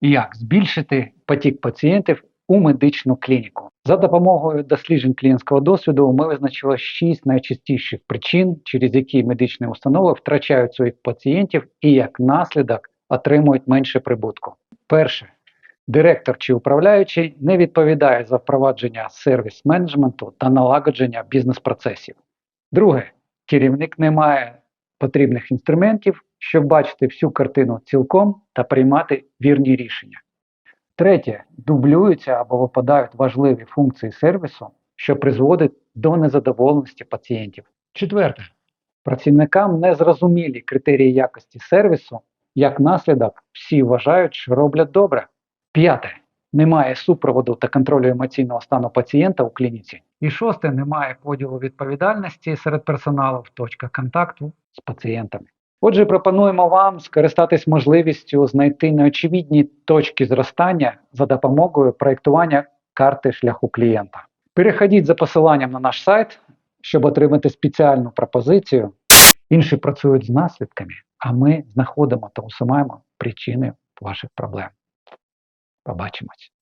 Як збільшити потік пацієнтів у медичну клініку? За допомогою досліджень клієнтського досвіду ми визначили 6 найчастіших причин, через які медичні установи втрачають своїх пацієнтів і як наслідок отримують менше прибутку. Перше. Директор чи управляючий не відповідає за впровадження сервіс-менеджменту та налагодження бізнес-процесів. Друге. Керівник не має потрібних інструментів, щоб бачити всю картину цілком та приймати вірні рішення. Третє, дублюються або випадають важливі функції сервісу, що призводить до незадоволеності пацієнтів. Четверте, працівникам не зрозумілі критерії якості сервісу, як наслідок, всі вважають, що роблять добре. П'яте. Немає супроводу та контролю емоційного стану пацієнта у клініці. І шосте, немає поділу відповідальності серед персоналу в точках контакту з пацієнтами. Отже, пропонуємо вам скористатись можливістю знайти неочевидні точки зростання за допомогою проєктування карти шляху клієнта. Переходіть за посиланням на наш сайт, щоб отримати спеціальну пропозицію. Інші працюють з наслідками, а ми знаходимо та усуваємо причини ваших проблем. Побачимось!